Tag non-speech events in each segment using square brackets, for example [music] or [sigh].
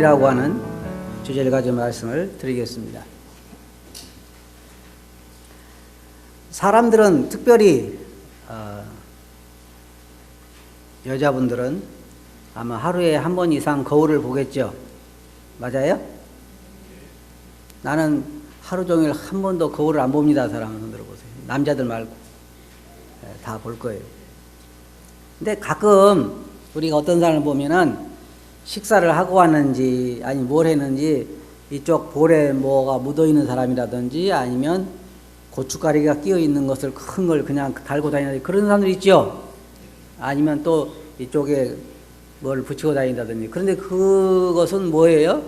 거울이라고 하는 주제를 가지고 말씀을 드리겠습니다. 사람들은 특별히 어, 여자분들은 아마 하루에 한 번 이상 거울을 보겠죠. 맞아요? 나는 하루 종일 한 번도 거울을 안 봅니다. 사람은 손 들어 보세요. 남자들 말고 다 볼 거예요. 근데 가끔 우리가 어떤 사람을 보면은 식사를 하고 왔는지 아니 뭘 했는지 이쪽 볼에 뭐가 묻어 있는 사람이라든지 아니면 고춧가루가 끼어 있는 것을 큰 걸 그냥 달고 다니는 그런 사람들 있죠. 아니면 또 이쪽에 뭘 붙이고 다닌다든지. 그런데 그것은 뭐예요?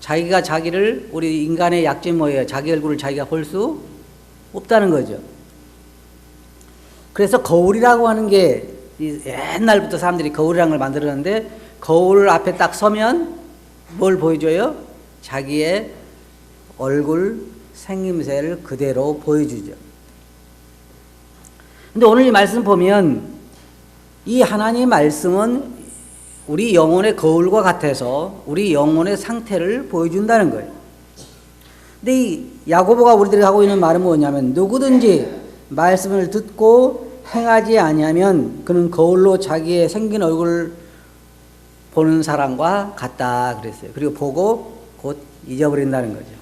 자기가 자기를 우리 인간의 약점이 뭐예요? 자기 얼굴을 자기가 볼 수 없다는 거죠. 그래서 거울이라고 하는 게 옛날부터 사람들이 거울이라는 걸 만들었는데 거울 앞에 딱 서면 뭘 보여줘요? 자기의 얼굴 생김새를 그대로 보여주죠. 근데 오늘 이 말씀 보면 이 하나님 말씀은 우리 영혼의 거울과 같아서 우리 영혼의 상태를 보여준다는 거예요. 근데 이 야고보가 우리들이 하고 있는 말은 뭐냐면 누구든지 말씀을 듣고 행하지 아니하면 그는 거울로 자기의 생긴 얼굴 보는 사람과 같다 그랬어요. 그리고 보고 곧 잊어버린다는 거죠.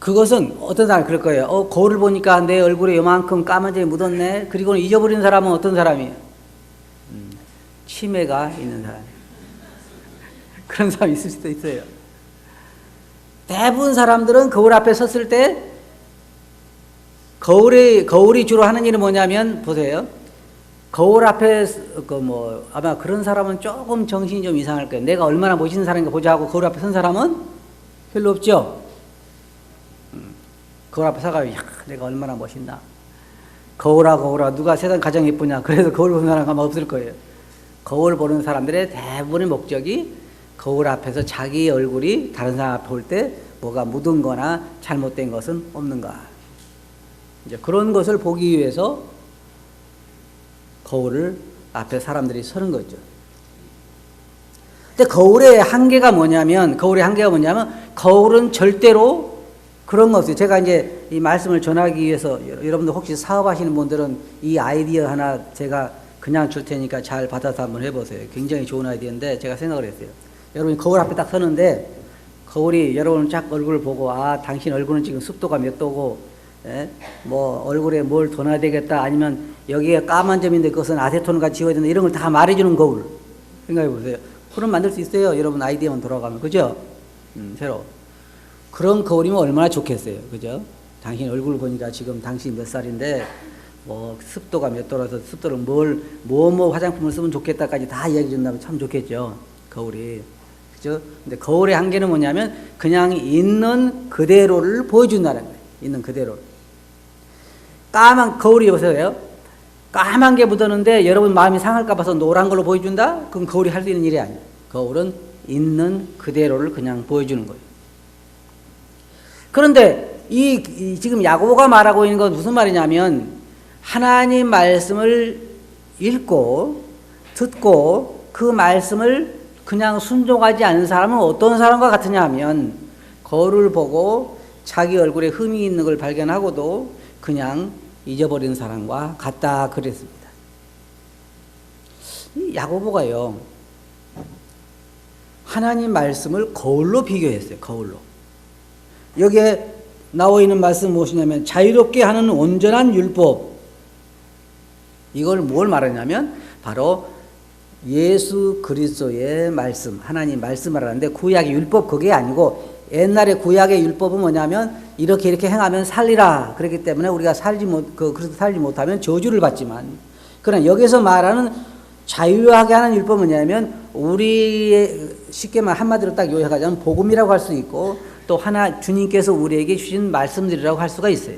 그것은 어떤 사람 그럴 거예요. 어, 거울을 보니까 내 얼굴에 요만큼 까만 점이 묻었네. 그리고는 잊어버리는 사람은 어떤 사람이에요? 음, 치매가 있는 사람. [laughs] 그런 사람 있을 수도 있어요. 대부분 사람들은 거울 앞에 섰을 때 거울이 거울이 주로 하는 일은 뭐냐면 보세요. 거울 앞에 그 뭐 아마 그런 사람은 조금 정신이 좀 이상할 거예요. 내가 얼마나 멋있는 사람인가 보자 하고 거울 앞에 선 사람은 별로 없죠. 음, 거울 앞에 서가 야 내가 얼마나 멋있나. 거울아 거울아 누가 세상 가장 예쁘냐. [laughs] 그래서 거울 보는 사람 아마 없을 거예요. 거울 보는 사람들의 대부분의 목적이 거울 앞에서 자기 얼굴이 다른 사람 앞에 볼 때 뭐가 묻은 거나 잘못된 것은 없는가. 이제 그런 것을 보기 위해서 거울을 앞에 사람들이 서는 거죠. 근데 거울의 한계가 뭐냐면, 거울의 한계가 뭐냐면, 거울은 절대로 그런 거 없어요. 제가 이제 이 말씀을 전하기 위해서 여러분들 혹시 사업하시는 분들은 이 아이디어 하나 제가 그냥 줄 테니까 잘 받아서 한번 해보세요. 굉장히 좋은 아이디어인데 제가 생각을 했어요. 여러분이 거울 앞에 딱 서는데 거울이 여러분 쫙 얼굴을 보고 아 당신 얼굴은 지금 습도가 몇 도고 예? 뭐 얼굴에 뭘더 놔야 되겠다 아니면 여기에 까만 점인데 그것은 아세톤과 지워야 된다 이런 걸 다 말해주는 거울 생각해 보세요. 그럼 만들 수 있어요. 여러분 아이디어만 돌아가면 그죠? 음, 새로 그런 거울이면 얼마나 좋겠어요. 그죠? 당신 얼굴 보니까 지금 당신 몇 살인데 뭐 습도가 몇 도라서 습도를 뭘 뭐뭐 화장품을 쓰면 좋겠다까지 다 이야기 준다면 참 좋겠죠. 거울이 그죠? 근데 거울의 한계는 뭐냐면 그냥 있는 그대로를 보여준다는 거예요. 있는 그대로. 까만 거울이 보세요. 까만 게 묻었는데 여러분 마음이 상할까 봐서 노란 걸로 보여준다? 그럼 거울이 할 수 있는 일이 아니에요. 거울은 있는 그대로를 그냥 보여주는 거예요. 그런데 이, 이 지금 야고보가 말하고 있는 건 무슨 말이냐면 하나님 말씀을 읽고 듣고 그 말씀을 그냥 순종하지 않는 사람은 어떤 사람과 같으냐 하면 거울을 보고 자기 얼굴에 흠이 있는 걸 발견하고도 그냥 잊어버리는 사람과 같다 그랬습니다. 야고보가요. 하나님 말씀을 거울로 비교했어요. 거울로. 여기에 나와 있는 말씀 무엇이냐면 자유롭게 하는 온전한 율법. 이걸 뭘 말하냐면 바로 예수 그리스도의 말씀, 하나님 말씀을 하는데 구약의 율법 그게 아니고 옛날에 구약의 율법은 뭐냐면 이렇게 이렇게 행하면 살리라. 그렇기 때문에 우리가 살지 못, 그, 그래서 살지 못하면 저주를 받지만. 그러나 여기서 말하는 자유하게 하는 율법은 뭐냐면 우리 쉽게 말 한마디로 딱 요약하자면 복음이라고 할 수 있고 또 하나 주님께서 우리에게 주신 말씀들이라고 할 수가 있어요.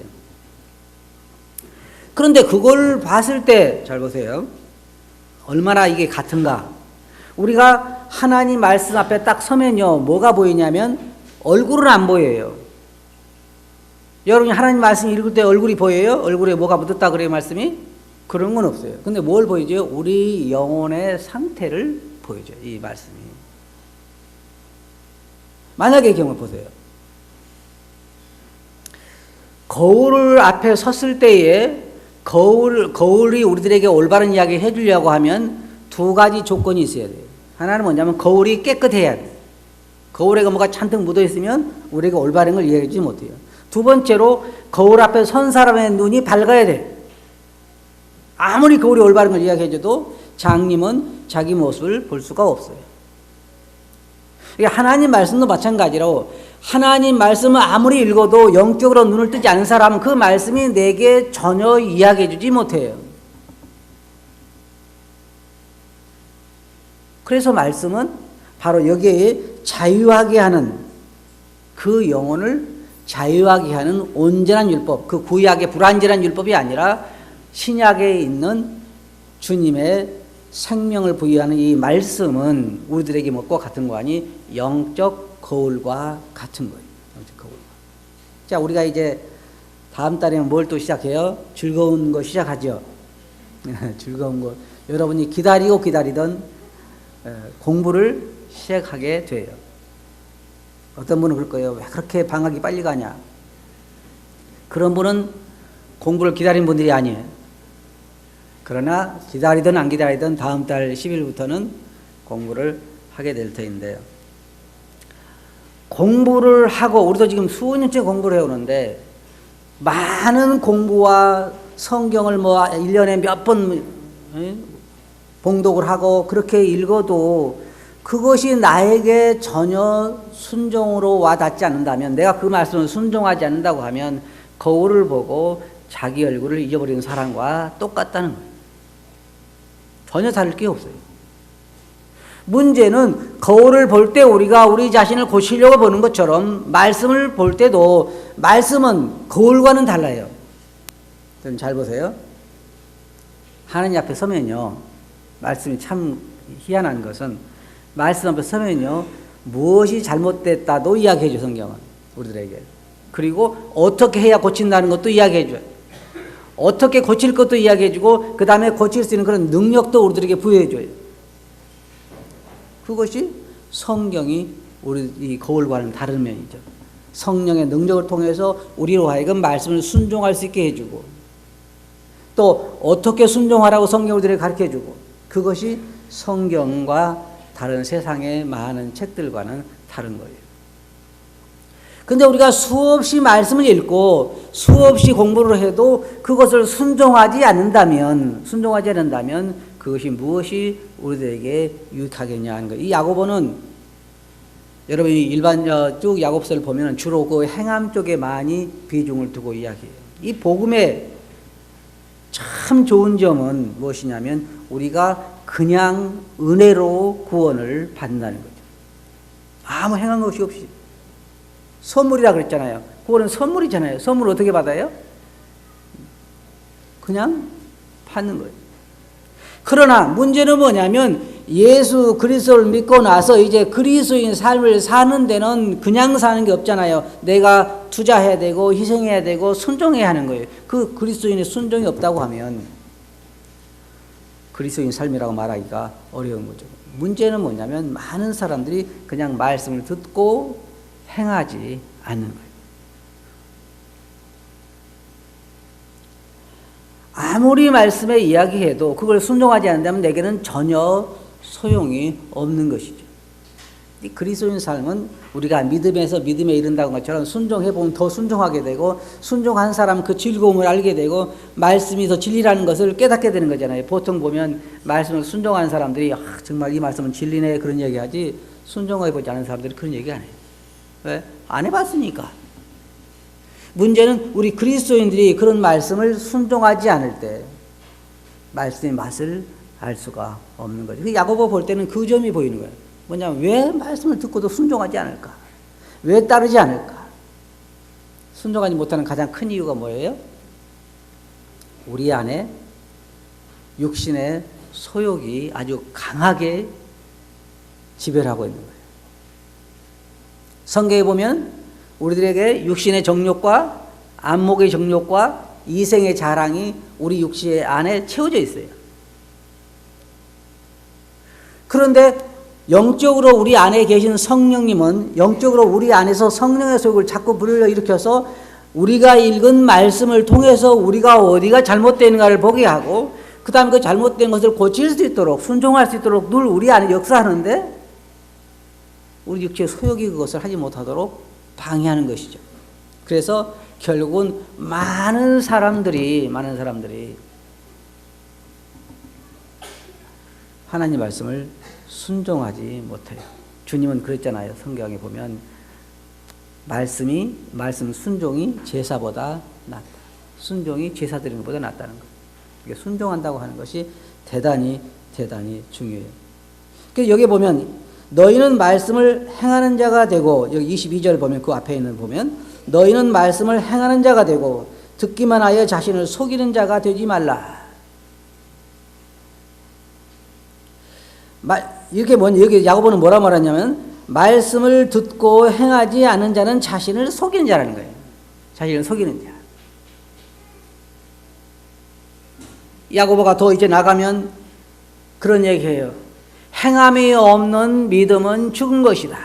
그런데 그걸 봤을 때 잘 보세요. 얼마나 이게 같은가. 우리가 하나님 말씀 앞에 딱 서면요. 뭐가 보이냐면 얼굴은 안 보여요. 여러분이 하나님 말씀 읽을 때 얼굴이 보여요? 얼굴에 뭐가 묻었다 그래요, 말씀이? 그런 건 없어요. 근데 뭘 보여줘요? 우리 영혼의 상태를 보여줘요. 이 말씀이. 만약의 경우 보세요. 거울 앞에 섰을 때에 거울, 거울이 우리들에게 올바른 이야기 해주려고 하면 두 가지 조건이 있어야 돼요. 하나는 뭐냐면 거울이 깨끗해야 돼요. 거울에 뭐가 잔뜩 묻어 있으면 우리가 올바른 걸 이해해 주지 못해요. 두 번째로 거울 앞에 선 사람의 눈이 밝아야 돼. 아무리 거울이 올바른 걸 이야기해 줘도 장님은 자기 모습을 볼 수가 없어요. 하나님 말씀도 마찬가지로 하나님 말씀을 아무리 읽어도 영적으로 눈을 뜨지 않은 사람은 그 말씀이 내게 전혀 이야기해 주지 못해요. 그래서 말씀은 바로 여기에 자유하게 하는 그 영혼을 자유하게 하는 온전한 율법, 그 구약의 불완전한 율법이 아니라 신약에 있는 주님의 생명을 부여하는 이 말씀은 우리들에게 뭐과 같은 거 아니 영적 거울과 같은 거예요. 영적 거울과. 자, 우리가 이제 다음 달에는 뭘 또 시작해요? 즐거운 거 시작하죠. [laughs] 즐거운 거. 여러분이 기다리고 기다리던 에, 공부를 시작하게 돼요. 어떤 분은 그럴 거예요. 왜 그렇게 방학이 빨리 가냐? 그런 분은 공부를 기다린 분들이 아니에요. 그러나 기다리든 안 기다리든 다음 달 10일부터는 공부를 하게 될 터인데요. 공부를 하고 우리도 지금 수년째 공부를 해오는데 많은 공부와 성경을 뭐 1년에 몇 번 봉독을 하고 그렇게 읽어도 그것이 나에게 전혀 순종으로 와 닿지 않는다면 내가 그 말씀을 순종하지 않는다고 하면 거울을 보고 자기 얼굴을 잊어버리는 사람과 똑같다는 거예요. 전혀 다를 게 없어요. 문제는 거울을 볼 때 우리가 우리 자신을 고치려고 보는 것처럼 말씀을 볼 때도 말씀은 거울과는 달라요. 좀 잘 보세요. 하나님 앞에 서면요. 말씀이 참 희한한 것은 말씀 앞에 서면요. 무엇이 잘못됐다도 이야기해 줘 성경은 우리들에게. 그리고 어떻게 해야 고친다는 것도 이야기해 줘요. 어떻게 고칠 것도 이야기해 주고 그 다음에 고칠 수 있는 그런 능력도 우리들에게 부여해 줘요. 그것이 성경이 우리 이 거울과는 다른 면이죠. 성령의 능력을 통해서 우리로 하여금 말씀을 순종할 수 있게 해주고 또 어떻게 순종하라고 성경 우리들에게 가르쳐 주고 그것이 성경과 다른 세상의 많은 책들과는 다른 거예요. 근데 우리가 수없이 말씀을 읽고 수없이 공부를 해도 그것을 순종하지 않는다면 순종하지 않는다면 그것이 무엇이 우리들에게 유익하겠냐 하는 거예요. 이 야고보는 여러분이 일반 어, 쭉 야고보서를 보면 주로 그 행함 쪽에 많이 비중을 두고 이야기해요. 이 복음의 참 좋은 점은 무엇이냐면 우리가 그냥 은혜로 구원을 받는다는 거죠. 아무 행한 것이 없이. 선물이라 그랬잖아요. 그거는 선물이잖아요. 선물 어떻게 받아요? 그냥 받는 거예요. 그러나 문제는 뭐냐면 예수 그리스도를 믿고 나서 이제 그리스도인 삶을 사는 데는 그냥 사는 게 없잖아요. 내가 투자해야 되고 희생해야 되고 순종해야 하는 거예요. 그 그리스도인의 순종이 없다고 하면 그리스도인 삶이라고 말하기가 어려운 거죠. 문제는 뭐냐면 많은 사람들이 그냥 말씀을 듣고 행하지 않는 거예요. 아무리 말씀에 이야기해도 그걸 순종하지 않는다면 내게는 전혀 소용이 없는 것이죠. 이 그리스도인 삶은 우리가 믿음에서 믿음에 이른다는 것처럼 순종해 보면 더 순종하게 되고 순종한 사람 그 즐거움을 알게 되고 말씀이 더 진리라는 것을 깨닫게 되는 거잖아요. 보통 보면 말씀을 순종한 사람들이 아, 정말 이 말씀은 진리네 그런 얘기하지 순종해 보지 않은 사람들이 그런 얘기 안 해요. 왜? 안 해봤으니까. 문제는 우리 그리스도인들이 그런 말씀을 순종하지 않을 때 말씀의 맛을 알 수가 없는 거죠. 그 야고보 볼 때는 그 점이 보이는 거예요. 뭐냐면 왜 말씀을 듣고도 순종하지 않을까? 왜 따르지 않을까? 순종하지 못하는 가장 큰 이유가 뭐예요? 우리 안에 육신의 소욕이 아주 강하게 지배하고 있는 거예요. 성경에 보면 우리들에게 육신의 정욕과 안목의 정욕과 이생의 자랑이 우리 육체 안에 채워져 있어요. 그런데 영적으로 우리 안에 계신 성령님은 영적으로 우리 안에서 성령의 속을 자꾸 불러 일으켜서 우리가 읽은 말씀을 통해서 우리가 어디가 잘못되는가를 보게 하고 그 다음에 그 잘못된 것을 고칠 수 있도록 순종할 수 있도록 늘 우리 안에 역사하는데 우리 육체의 소욕이 그것을 하지 못하도록 방해하는 것이죠. 그래서 결국은 많은 사람들이 많은 사람들이 하나님 말씀을 순종하지 못해요. 주님은 그랬잖아요. 성경에 보면 말씀이 말씀 순종이 제사보다 낫다. 순종이 제사 드리는 것보다 낫다는 거. 이게 순종한다고 하는 것이 대단히 대단히 중요해요. 그 여기 보면 너희는 말씀을 행하는 자가 되고 여기 22절 보면 그 앞에 있는 보면 너희는 말씀을 행하는 자가 되고 듣기만 하여 자신을 속이는 자가 되지 말라. 말, 이렇게 뭐 여기 야고보는 뭐라 말하냐면 말씀을 듣고 행하지 않은 자는 자신을 속이는 자라는 거예요. 자신을 속이는 자. 야고보가 더 이제 나가면 그런 얘기해요. 행함이 없는 믿음은 죽은 것이다.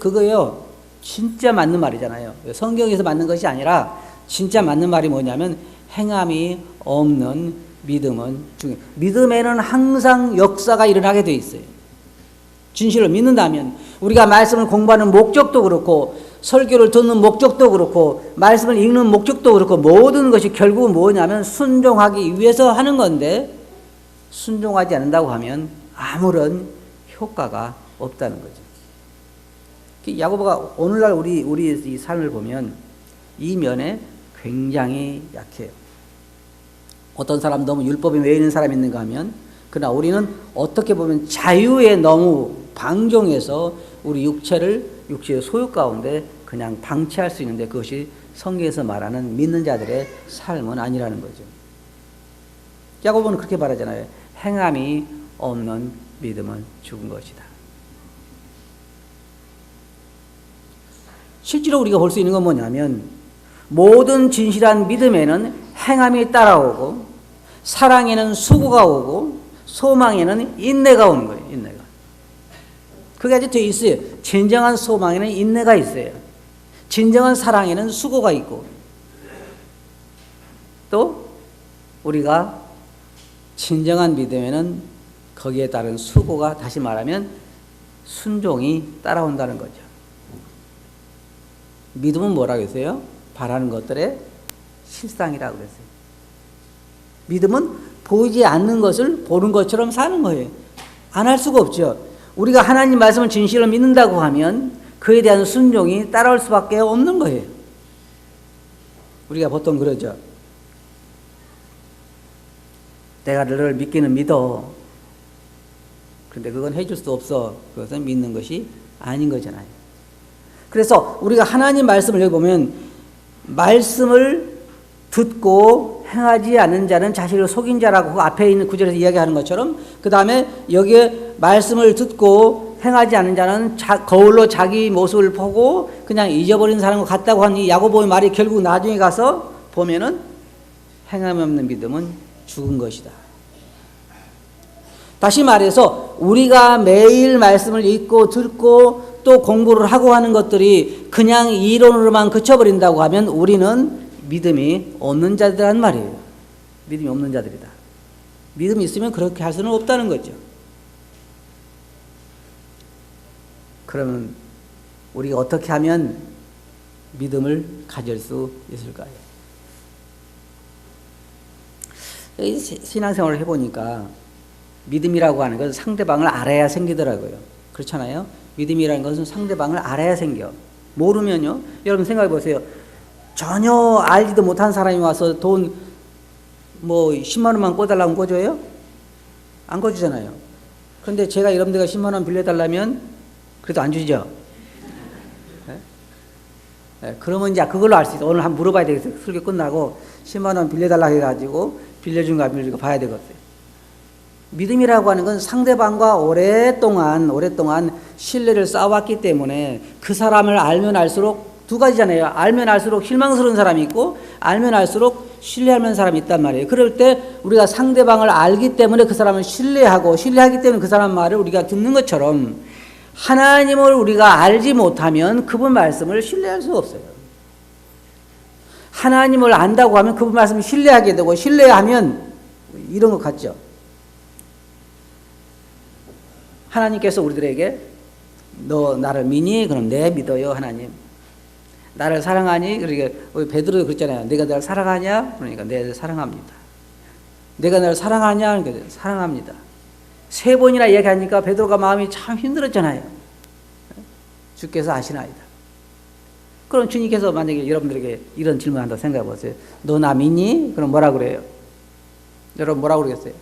그거예요. 진짜 맞는 말이잖아요. 성경에서 맞는 것이 아니라 진짜 맞는 말이 뭐냐면 행함이 없는 믿음은 죽은. 믿음에는 항상 역사가 일어나게 돼 있어요. 진실을 믿는다면 우리가 말씀을 공부하는 목적도 그렇고 설교를 듣는 목적도 그렇고 말씀을 읽는 목적도 그렇고 모든 것이 결국은 뭐냐면 순종하기 위해서 하는 건데 순종하지 않는다고 하면 아무런 효과가 없다는 거죠. 야고보가 오늘날 우리 우리 이 삶을 보면 이 면에 굉장히 약해요. 어떤 사람 너무 율법에 매이는 사람이 있는가 하면 그러나 우리는 어떻게 보면 자유에 너무 방종해서 우리 육체를 육체의 소유 가운데 그냥 방치할 수 있는데 그것이 성경에서 말하는 믿는 자들의 삶은 아니라는 거죠. 야고보는 그렇게 말하잖아요. 행함이 없는 믿음은 죽은 것이다. 실제로 우리가 볼 수 있는 건 뭐냐면 모든 진실한 믿음에는 행함이 따라오고 사랑에는 수고가 오고 소망에는 인내가 오는 거예요. 인내가. 그게 아주 돼 있어요. 진정한 소망에는 인내가 있어요. 진정한 사랑에는 수고가 있고 또 우리가 진정한 믿음에는 거기에 따른 수고가 다시 말하면 순종이 따라온다는 거죠. 믿음은 뭐라고 했어요? 바라는 것들의 실상이라고 그랬어요. 믿음은 보이지 않는 것을 보는 것처럼 사는 거예요. 안 할 수가 없죠. 우리가 하나님 말씀을 진실로 믿는다고 하면 그에 대한 순종이 따라올 수밖에 없는 거예요. 우리가 보통 그러죠. 내가 너를 믿기는 믿어. 근데 그건 해줄 수 없어. 그것은 믿는 것이 아닌 거잖아요. 그래서 우리가 하나님 말씀을 여기 보면 말씀을 듣고 행하지 않는 자는 자신을 속인 자라고 그 앞에 있는 구절에서 이야기하는 것처럼 그 다음에 여기에 말씀을 듣고 행하지 않는 자는 자, 거울로 자기 모습을 보고 그냥 잊어버린 사람과 같다고 하는 이 야고보의 말이 결국 나중에 가서 보면은 행함 없는 믿음은 죽은 것이다. 다시 말해서 우리가 매일 말씀을 읽고 듣고 또 공부를 하고 하는 것들이 그냥 이론으로만 그쳐버린다고 하면 우리는 믿음이 없는 자들이란 말이에요. 믿음이 없는 자들이다. 믿음이 있으면 그렇게 할 수는 없다는 거죠. 그러면 우리가 어떻게 하면 믿음을 가질 수 있을까요? 신앙생활을 해보니까 믿음이라고 하는 것은 상대방을 알아야 생기더라고요. 그렇잖아요? 믿음이라는 것은 상대방을 알아야 생겨. 모르면요. 여러분 생각해 보세요. 전혀 알지도 못한 사람이 와서 돈 뭐 10만 원만 꿔달라면 꿔줘요? 안 꿔주잖아요. 그런데 제가 여러분들과 10만 원 빌려달라면 그래도 안 주죠. 네? 네, 그러면 이제 그걸로 알 수 있어. 오늘 한번 물어봐야 되겠어요. 설교 끝나고 10만 원 빌려달라 해가지고 빌려준가 빌려준가 봐야 되겠어요. 믿음이라고 하는 건 상대방과 오랫동안 오랫동안 신뢰를 쌓아왔기 때문에 그 사람을 알면 알수록 두 가지잖아요. 알면 알수록 실망스러운 사람이 있고 알면 알수록 신뢰하는 사람이 있단 말이에요. 그럴 때 우리가 상대방을 알기 때문에 그 사람을 신뢰하고 신뢰하기 때문에 그 사람 말을 우리가 듣는 것처럼 하나님을 우리가 알지 못하면 그분 말씀을 신뢰할 수가 없어요. 하나님을 안다고 하면 그분 말씀을 신뢰하게 되고 신뢰하면 이런 것 같죠. 하나님께서 우리들에게 너 나를 믿니? 그럼 네 믿어요 하나님. 나를 사랑하니? 그러니까 우리 베드로도 그랬잖아요. 내가 나를 사랑하냐? 그러니까 네 사랑합니다. 내가 나를 사랑하냐? 그러니까 사랑합니다. 세 번이나 이야기하니까 베드로가 마음이 참 힘들었잖아요. 주께서 아시나이다. 그럼 주님께서 만약에 여러분들에게 이런 질문 한다 생각해 보세요. 너 나 믿니? 그럼 뭐라 그래요? 여러분 뭐라 그러겠어요?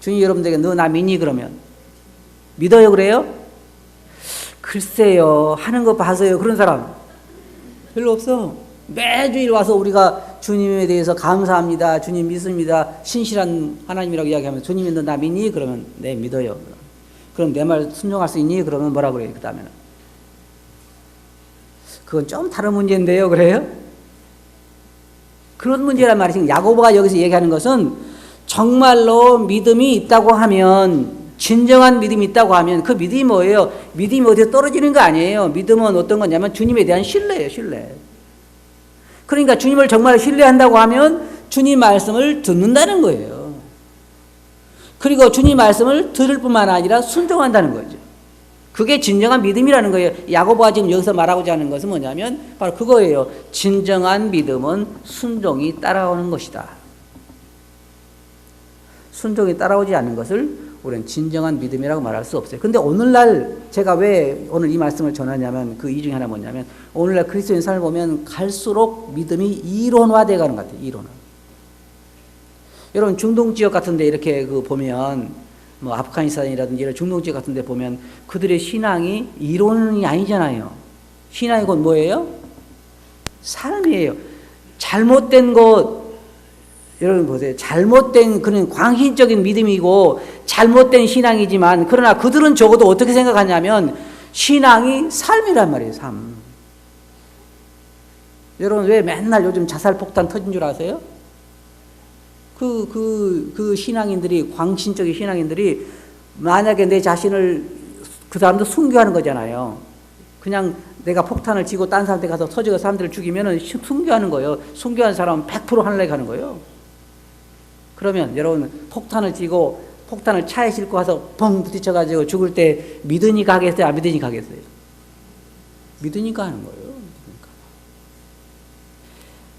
주님 여러분들에게 너 나 믿니? 그러면 믿어요 그래요? 글쎄요 하는 거 봐서요 그런 사람 별로 없어. 매주일 와서 우리가 주님에 대해서 감사합니다. 주님 믿습니다. 신실한 하나님이라고 이야기하면 주님이 너 나 믿니? 그러면 네 믿어요. 그럼 내 말 순종할 수 있니? 그러면 뭐라 그래요? 그 다음에는 그건 좀 다른 문제인데요. 그래요? 그런 문제란 말이지. 야고보가 여기서 얘기하는 것은 정말로 믿음이 있다고 하면 진정한 믿음이 있다고 하면 그 믿음이 뭐예요? 믿음이 어디서 떨어지는 거 아니에요. 믿음은 어떤 거냐면 주님에 대한 신뢰예요, 신뢰. 그러니까 주님을 정말 신뢰한다고 하면 주님 말씀을 듣는다는 거예요. 그리고 주님 말씀을 들을 뿐만 아니라 순종한다는 거죠. 그게 진정한 믿음이라는 거예요. 야고보가 지금 여기서 말하고자 하는 것은 뭐냐면 바로 그거예요. 진정한 믿음은 순종이 따라오는 것이다. 순종이 따라오지 않는 것을 우리는 진정한 믿음이라고 말할 수 없어요. 근데 오늘날 제가 왜 오늘 이 말씀을 전하냐면 그 이중에 하나 뭐냐면 오늘날 그리스도인 삶을 보면 갈수록 믿음이 이론화돼 가는 것 같아요. 이론화. 여러분 중동 지역 같은 데 이렇게 그 보면 뭐 아프가니스탄이라든지 이런 중동 지역 같은 데 보면 그들의 신앙이 이론이 아니잖아요. 신앙이 곧 뭐예요? 삶이에요. 잘못된 것 여러분 보세요. 잘못된 그런 광신적인 믿음이고 잘못된 신앙이지만 그러나 그들은 적어도 어떻게 생각하냐면 신앙이 삶이란 말이에요. 삶. 여러분 왜 맨날 요즘 자살 폭탄 터진 줄 아세요? 그, 그, 그 신앙인들이, 광신적인 신앙인들이 만약에 내 자신을 그 사람도 순교하는 거잖아요. 그냥 내가 폭탄을 쥐고 딴 사람한테 가서 터지고 사람들을 죽이면은 순교하는 거예요. 순교한 사람은 100% 하늘에 가는 거예요. 그러면 여러분 폭탄을 쥐고 폭탄을 차에 싣고 가서 뻥 부딪혀가지고 죽을 때 믿으니 가겠어요? 안 믿으니 가겠어요? 믿으니까 하는 거예요. 믿으니까.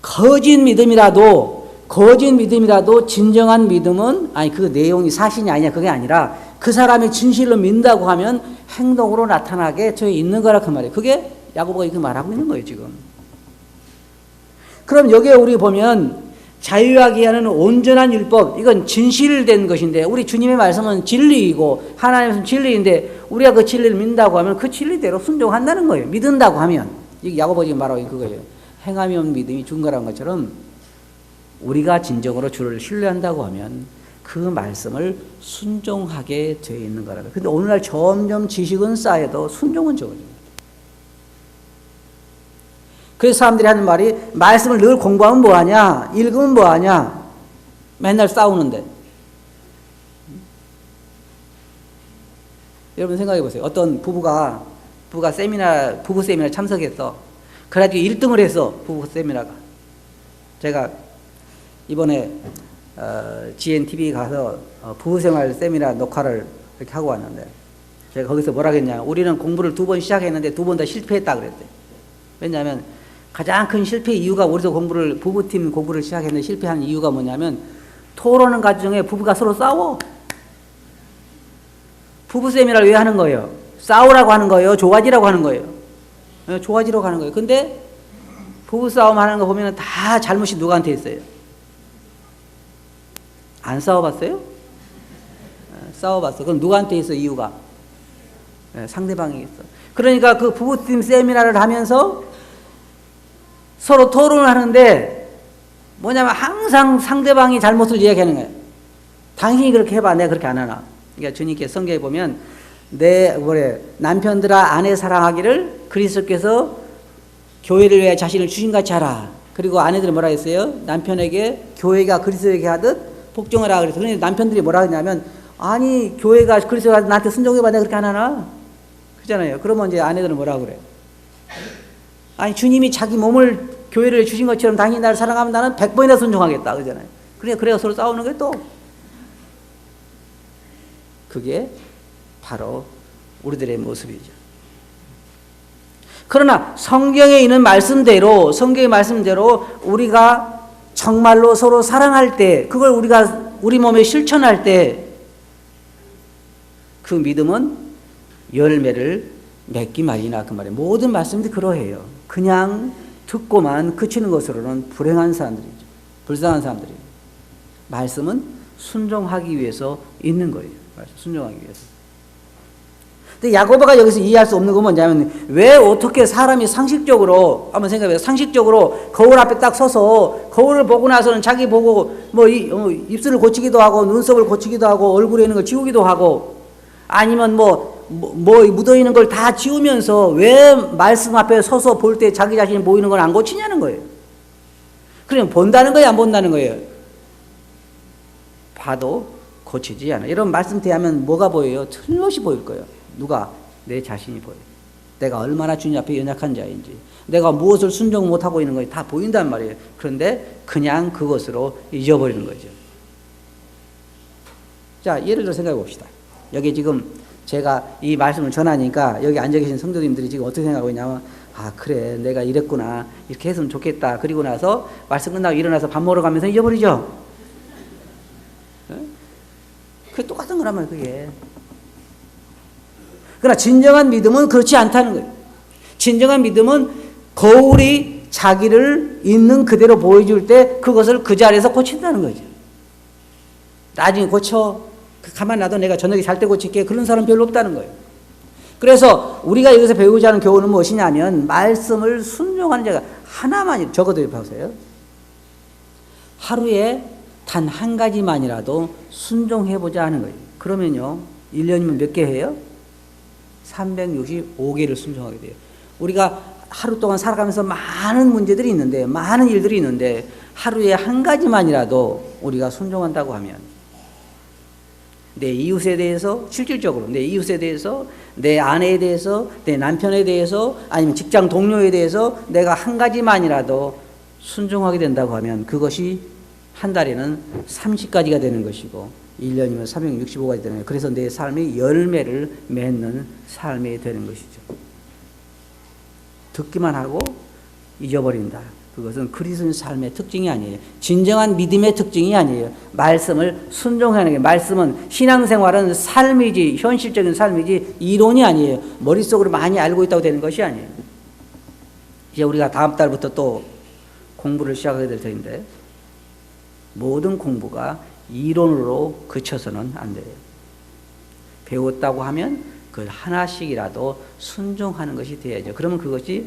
거짓 믿음이라도 거짓 믿음이라도 진정한 믿음은 아니 그 내용이 사실이 아니냐 그게 아니라 그 사람이 진실로 믿는다고 하면 행동으로 나타나게 돼 있는 거라 그 말이에요. 그게 야고보가 이렇게 말하고 있는 거예요 지금. 그럼 여기에 우리 보면 자유하게 하는 온전한 율법 이건 진실된 것인데 우리 주님의 말씀은 진리이고 하나님은 진리인데 우리가 그 진리를 믿는다고 하면 그 진리대로 순종한다는 거예요. 믿는다고 하면 이 야고보 지금 말하고 있는 그거예요. 행함이 없는 믿음이 죽은 거라는 것처럼 우리가 진정으로 주를 신뢰한다고 하면 그 말씀을 순종하게 되어 있는 거라고. 근데 오늘날 점점 지식은 쌓여도 순종은 적어집니다. 그래서 사람들이 하는 말이 말씀을 늘 공부하면 뭐하냐? 읽으면 뭐하냐? 맨날 싸우는데. 여러분 생각해 보세요. 어떤 부부가 부부가 세미나 부부 세미나 참석했어. 그래가지고 1등을 했어. 부부 세미나가. 제가 이번에 어, GNTV 가서 어, 부부생활 세미나 녹화를 이렇게 하고 왔는데 제가 거기서 뭐라 했냐 우리는 공부를 두 번 시작했는데 두 번 다 실패했다 그랬대 왜냐하면 가장 큰 실패 이유가 우리도 공부를 부부팀 공부를 시작했는데 실패한 이유가 뭐냐면 토론하는 과정에 부부가 서로 싸워 부부 세미나를 왜 하는 거예요? 싸우라고 하는 거예요? 좋아지라고 하는 거예요? 예, 좋아지라고 하는 거예요 근데 부부 싸움 하는 거 보면 다 잘못이 누구한테 있어요? 안 싸워봤어요? 예, 싸워봤어. 그럼 누구한테 있어 이유가? 예, 상대방이 있어. 그러니까 그 부부팀 세미나를 하면서 서로 토론을 하는데 뭐냐면 항상 상대방이 잘못을 이야기하는 거예요. 당신이 그렇게 해봐. 내가 그렇게 안 하나. 그러니까 주님께 성경에 보면 내 뭐래 남편들아 아내 사랑하기를 그리스도께서 교회를 위해 자신을 주신같이 하라. 그리고 아내들이 뭐라 했어요? 남편에게 교회가 그리스도에게 하듯 복종하라 그래서 그런데 남편들이 뭐라 했냐면 아니 교회가 그리스도가 나한테 순종해봐 내가 그렇게 안 하나? 그잖아요. 그러면 이제 아내들은 뭐라 그래? 아니 주님이 자기 몸을 교회를 주신 것처럼 당연히 나를 사랑하면 나는 백 번이나 순종하겠다 그잖아요. 그래 그래서 서로 싸우는 게 또 그게 바로 우리들의 모습이죠. 그러나 성경에 있는 말씀대로 성경의 말씀대로 우리가 정말로 서로 사랑할 때 그걸 우리가 우리 몸에 실천할 때 그 믿음은 열매를 맺기 마련이나 그 말이에요. 모든 말씀들이 그러해요. 그냥 듣고만 그치는 것으로는 불행한 사람들이죠. 불쌍한 사람들이에요. 말씀은 순종하기 위해서 있는 거예요. 순종하기 위해서. 근데 야고보가 여기서 이해할 수 없는 건 뭐냐면 왜 어떻게 사람이 상식적으로 한번 생각해요. 상식적으로 거울 앞에 딱 서서 거울을 보고 나서는 자기 보고 뭐 이, 어, 입술을 고치기도 하고 눈썹을 고치기도 하고 얼굴에 있는 걸 지우기도 하고 아니면 뭐, 뭐, 뭐 묻어 있는 걸 다 지우면서 왜 말씀 앞에 서서 볼 때 자기 자신이 보이는 걸 안 고치냐는 거예요. 그냥 본다는 거예요, 안 본다는 거예요. 봐도 고치지 않아. 이런 말씀 대하면 뭐가 보여요? 틀림없이 보일 거예요. 누가? 내 자신이 보여요. 내가 얼마나 주님 앞에 연약한 자인지, 내가 무엇을 순종 못하고 있는 건지 다 보인단 말이에요. 그런데 그냥 그것으로 잊어버리는 거죠. 자, 예를 들어 생각해 봅시다. 여기 지금 제가 이 말씀을 전하니까 여기 앉아 계신 성도님들이 지금 어떻게 생각하고 있냐면 아 그래 내가 이랬구나. 이렇게 했으면 좋겠다. 그리고 나서 말씀 끝나고 일어나서 밥 먹으러 가면서 잊어버리죠. 그게 똑같은 거란 말이에요 그게. 그러나 진정한 믿음은 그렇지 않다는 거예요. 진정한 믿음은 거울이 자기를 있는 그대로 보여줄 때 그것을 그 자리에서 고친다는 거죠. 나중에 고쳐 가만 놔둬 내가 저녁에 잘 때 고칠게 그런 사람 별로 없다는 거예요. 그래서 우리가 여기서 배우자 하는 교훈은 무엇이냐면 말씀을 순종하는 자가 하나만 적어도 보세요. 하루에 단 한 가지만이라도 순종해 보자 하는 거예요. 그러면요, 1년이면 몇 개 해요? 365개를 순종하게 돼요. 우리가 하루 동안 살아가면서 많은 문제들이 있는데, 많은 일들이 있는데, 하루에 한 가지만이라도 우리가 순종한다고 하면, 내 이웃에 대해서 실질적으로 내 이웃에 대해서 내 아내에 대해서 내 남편에 대해서 아니면 직장 동료에 대해서 내가 한 가지만이라도 순종하게 된다고 하면 그것이 한 달에는 30가지가 되는 것이고 1년이면 365가지 되는 거예요. 그래서 내 삶이 열매를 맺는 삶이 되는 것이죠. 듣기만 하고 잊어버린다. 그것은 그리스도인 삶의 특징이 아니에요. 진정한 믿음의 특징이 아니에요. 말씀을 순종하는 게 말씀은 신앙생활은 삶이지 현실적인 삶이지 이론이 아니에요. 머릿속으로 많이 알고 있다고 되는 것이 아니에요. 이제 우리가 다음 달부터 또 공부를 시작하게 될 터인데 모든 공부가 이론으로 그쳐서는 안 돼요. 배웠다고 하면 그 하나씩이라도 순종하는 것이 돼야죠. 그러면 그것이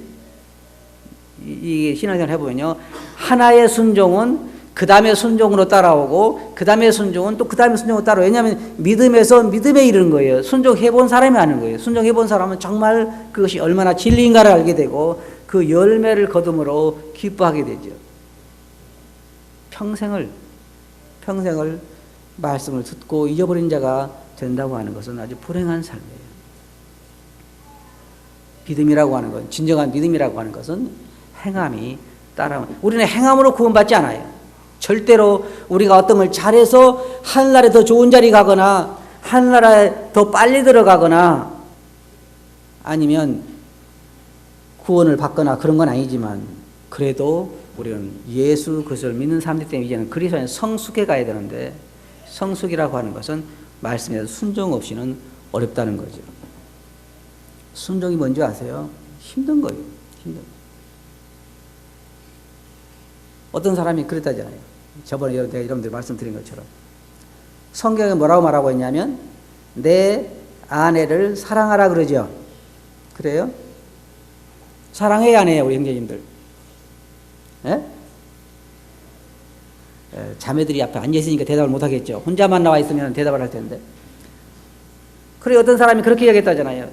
이 신앙생활 해보면요. 하나의 순종은 그 다음에 순종으로 따라오고, 그 다음에 순종은 또 그 다음에 순종으로 따라오고, 왜냐하면 믿음에서 믿음에 이르는 거예요. 순종해본 사람이 아는 거예요. 순종해본 사람은 정말 그것이 얼마나 진리인가를 알게 되고, 그 열매를 거둠으로 기뻐하게 되죠. 평생을, 평생을 말씀을 듣고 잊어버린 자가 된다고 하는 것은 아주 불행한 삶이에요. 믿음이라고 하는 건, 진정한 믿음이라고 하는 것은 행함이 따라 우리는 행함으로 구원받지 않아요. 절대로 우리가 어떤 걸 잘해서 하늘나라에 더 좋은 자리 가거나 하늘나라에 더 빨리 들어가거나 아니면 구원을 받거나 그런 건 아니지만 그래도 우리는 예수 그리스도를 믿는 사람들 때문에 이제는 그리스도의 성숙해 가야 되는데 성숙이라고 하는 것은 말씀에 순종 없이는 어렵다는 거죠. 순종이 뭔지 아세요? 힘든 거예요. 힘든 거. 어떤 사람이 그랬다잖아요. 저번에 내가 여러분들 말씀드린 것처럼. 성경에 뭐라고 말하고 있냐면, 내 아내를 사랑하라 그러죠. 그래요? 사랑해야 안 해요, 우리 형제님들. 예? 에, 자매들이 앞에 앉아있으니까 대답을 못 하겠죠. 혼자만 나와 있으면 대답을 할 텐데. 그래, 어떤 사람이 그렇게 얘기했다잖아요.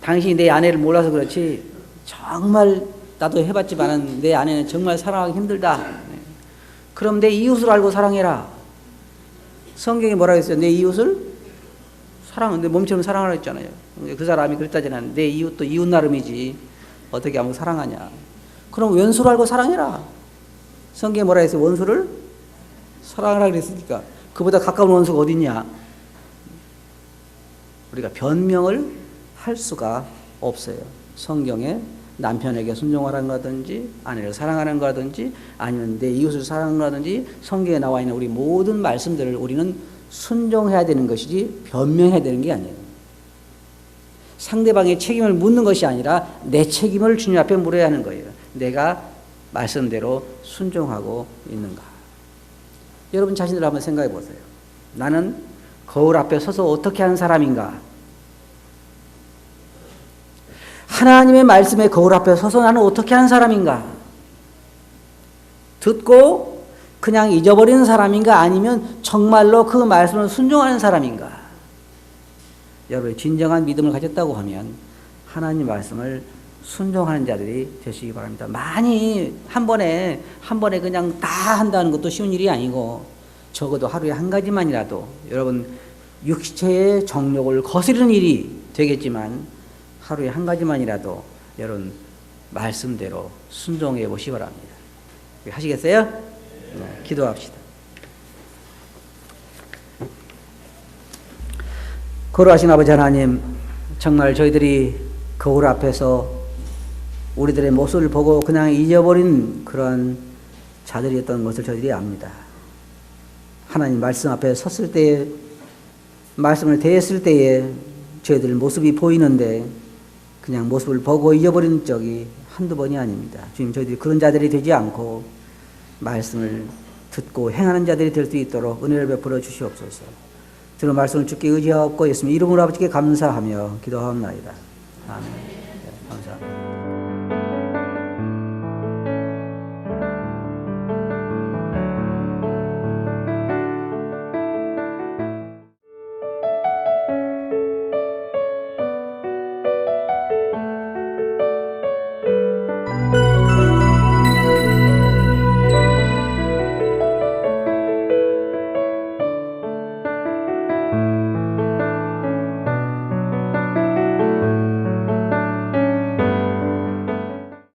당신이 내 아내를 몰라서 그렇지, 정말 나도 해봤지만은 내 아내는 정말 사랑하기 힘들다. 네. 그럼 내 이웃을 알고 사랑해라. 성경에 뭐라고 했어요? 내 이웃을 사랑, 내 몸처럼 사랑하라 했잖아요. 그 사람이 그랬다잖아요. 내 이웃도 이웃 나름이지. 어떻게 아무 사랑하냐. 그럼 원수를 알고 사랑해라. 성경에 뭐라 했어요? 원수를 사랑하라 그랬으니까. 그보다 가까운 원수가 어딨냐? 우리가 변명을 할 수가 없어요. 성경에 남편에게 순종하라는 거든지 아내를 사랑하는 거든지 아니면 내 이웃을 사랑하는 거든지 성경에 나와 있는 우리 모든 말씀들을 우리는 순종해야 되는 것이지 변명해야 되는 게 아니에요. 상대방의 책임을 묻는 것이 아니라 내 책임을 주님 앞에 물어야 하는 거예요. 내가 말씀대로 순종하고 있는가. 여러분 자신들 한번 생각해 보세요. 나는 거울 앞에 서서 어떻게 하는 사람인가? 하나님의 말씀에 거울 앞에 서서 나는 어떻게 하는 사람인가? 듣고 그냥 잊어버리는 사람인가? 아니면 정말로 그 말씀을 순종하는 사람인가? 여러분이 진정한 믿음을 가졌다고 하면 하나님 말씀을 순종하는 자들이 되시기 바랍니다. 많이 한 번에 한 번에 그냥 다 한다는 것도 쉬운 일이 아니고 적어도 하루에 한 가지만이라도 여러분 육체의 정욕을 거스르는 일이 되겠지만 하루에 한 가지만이라도 여러분 말씀대로 순종해 보시 기 바랍니다. 하시겠어요? 네, 기도합시다. 거룩하신 아버지 하나님, 정말 저희들이 거울 앞에서 우리들의 모습을 보고 그냥 잊어버린 그런 자들이었던 것을 저희들이 압니다. 하나님 말씀 앞에 섰을 때에, 말씀을 대했을 때에 저희들 모습이 보이는데 그냥 모습을 보고 잊어버리는 적이 한두 번이 아닙니다. 주님, 저희들이 그런 자들이 되지 않고 말씀을 듣고 행하는 자들이 될 수 있도록 은혜를 베풀어 주시옵소서. 들은 말씀을 주께 의지하옵고 예수님 이름으로 아버지께 감사하며 기도하옵나이다. 아멘.